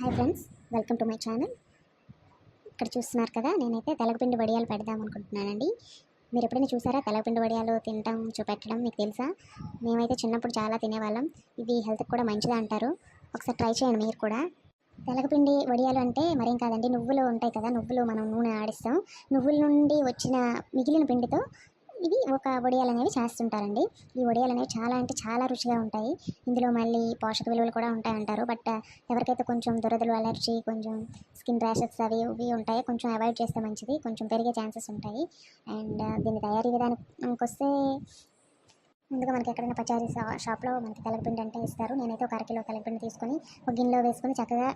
Hi friends welcome to my channel ఇక్కడ చూస్తున్నారు కదా నేనైతే తెలగపిండి వడియాలు పెడదాం అనుకుంటున్నానండి. మీరు ఎప్పుడైనా చూసారా తెలగపిండి వడియాలు తినటం చూపెట్టడం మీకు తెలుసా? మేమైతే చిన్నప్పుడు చాలా తినేవాళ్ళం. ఇవి హెల్త్కి కూడా మంచిది అంటారు. ఒకసారి ట్రై చేయండి మీరు కూడా. తెలగపిండి వడియాలు అంటే మరేం కాదండి నువ్వులు ఉంటాయి కదా నువ్వులు మనం నూనె ఆడిస్తాం. నువ్వుల నుండి వచ్చిన మిగిలిన పిండితో ఇవి ఒక వడియాలు అనేవి చేస్తుంటారండి. ఈ వడియాలు అనేవి చాలా అంటే చాలా రుచిగా ఉంటాయి. ఇందులో మళ్ళీ పోషక విలువలు కూడా ఉంటాయి అంటారు బట్ ఎవరికైతే కొంచెం దురదలు అలర్జీ కొంచెం స్కిన్ ర్యాషెస్ అవి ఇవి ఉంటాయి కొంచెం అవాయిడ్ చేస్తే మంచిది. కొంచెం పెరిగే ఛాన్సెస్ ఉంటాయి. అండ్ దీని తయారీ విధానానికి వస్తే ముందుగా మనకి ఎక్కడైనా పచారీ షాప్లో మనకి తెలగపిండి అంటే ఇస్తారు. నేనైతే ఒక అరకిలో తెలగపిండి తీసుకొని ఒక గిన్నెలో వేసుకొని చక్కగా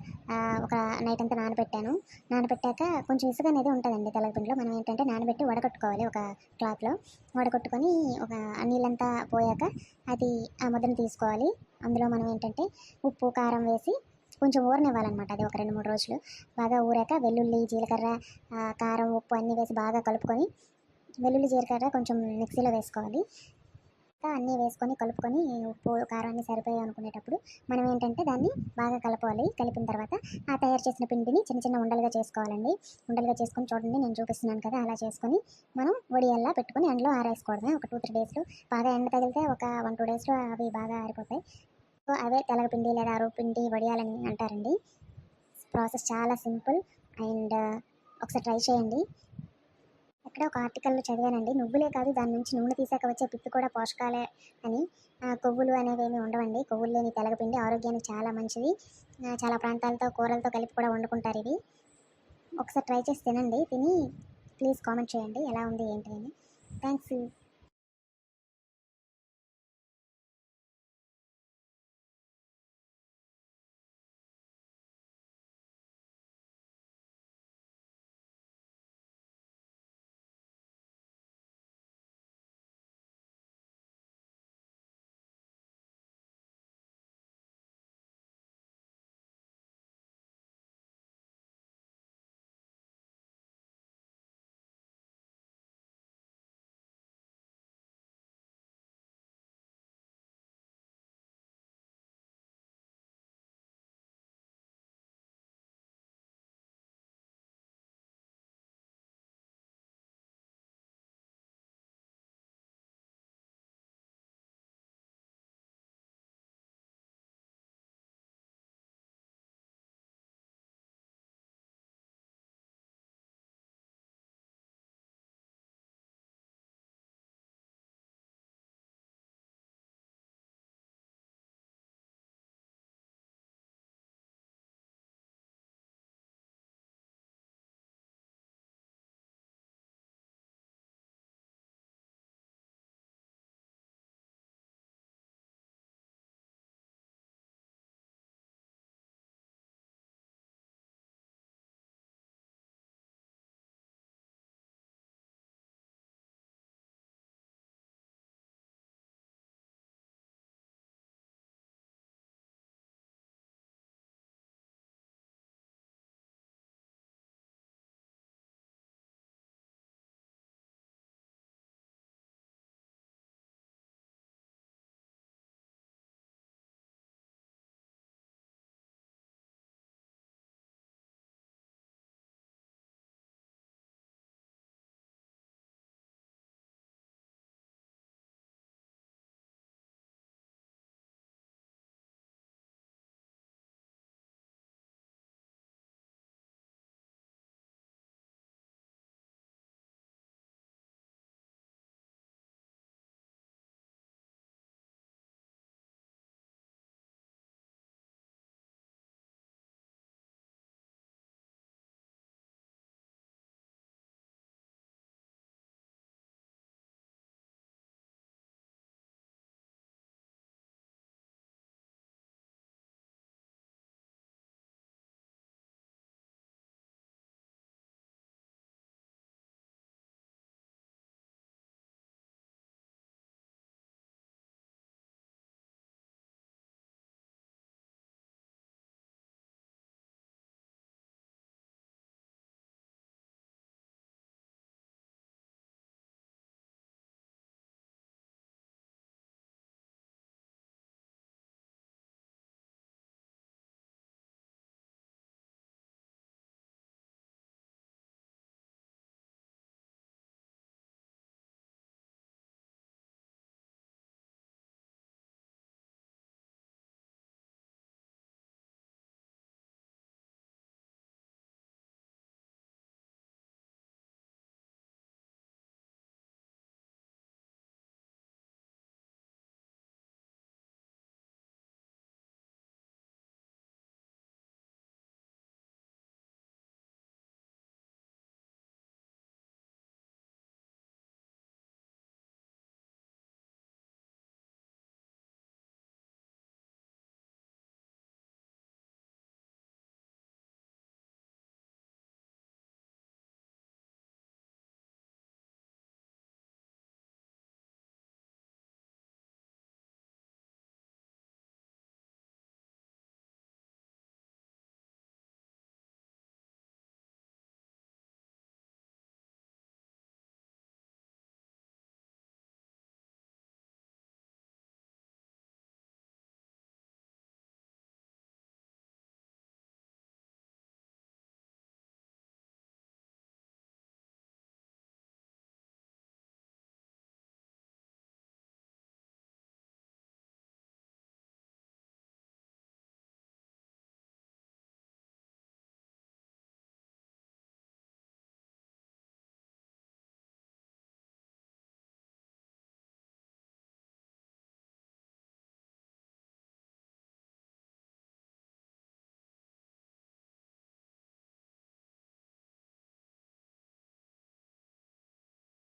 ఒక నైట్ అంతా నానబెట్టాను. నానబెట్టాక కొంచెం ఇసుక అనేది ఉంటుందండి తెలగపిండిలో మనం ఏంటంటే నానబెట్టి వడగట్టుకోవాలి ఒక క్లాత్లో. వడగొట్టుకొని ఒక నీళ్ళంతా పోయాక అది ఆ ముద్దను తీసుకోవాలి. అందులో మనం ఏంటంటే ఉప్పు కారం వేసి కొంచెం ఊరనివ్వాలన్నమాట. అది ఒక రెండు మూడు రోజులు బాగా ఊరాక వెల్లుల్లి జీలకర్ర కారం ఉప్పు అన్నీ వేసి బాగా కలుపుకొని వెల్లుల్లి జీలకర్ర కొంచెం మిక్సీలో వేసుకోవాలి. అన్నీ వేసుకొని కలుపుకొని ఉప్పు కారం అన్నీ సరిపోయాయి అనుకునేటప్పుడు మనం ఏంటంటే దాన్ని బాగా కలపాలి. కలిపిన తర్వాత ఆ తయారు చేసిన పిండిని చిన్న చిన్న ఉండలుగా చేసుకోవాలండి. ఉండలుగా చేసుకొని చూడండి నేను చూపిస్తున్నాను కదా అలా చేసుకొని మనం వడియల్లా పెట్టుకొని ఎండలో ఆరేసుకోవడమే. ఒక టూ త్రీ డేస్లో బాగా ఎండ తగిలితే ఒక వన్ టూ డేస్లో అవి బాగా ఆరిపోతాయి. సో అవే తెలగపిండి లేదా అరువుపిండి వడియాలని అంటారండి. ప్రాసెస్ చాలా సింపుల్ అండ్ ఒకసారి ట్రై చేయండి. ఎక్కడ ఒక ఆర్టికల్లో చదివానండి. నువ్వులే కాదు దాని నుంచి నూనె తీసాక వచ్చే పిప్పి కూడా పోషకాలే అని కొవ్వులు అనేవి ఉండవండి. కొవ్వులు లేని తెలగపిండి ఆరోగ్యానికి చాలా మంచిది. చాలా ప్రాంతాలతో కూరలతో కలిపి కూడా వండుకుంటారు ఇవి. ఒకసారి ట్రై చేసి తినండి. తిని ప్లీజ్ కామెంట్ చేయండి. ఎలా ఉంది ఏంటి అని. థ్యాంక్స్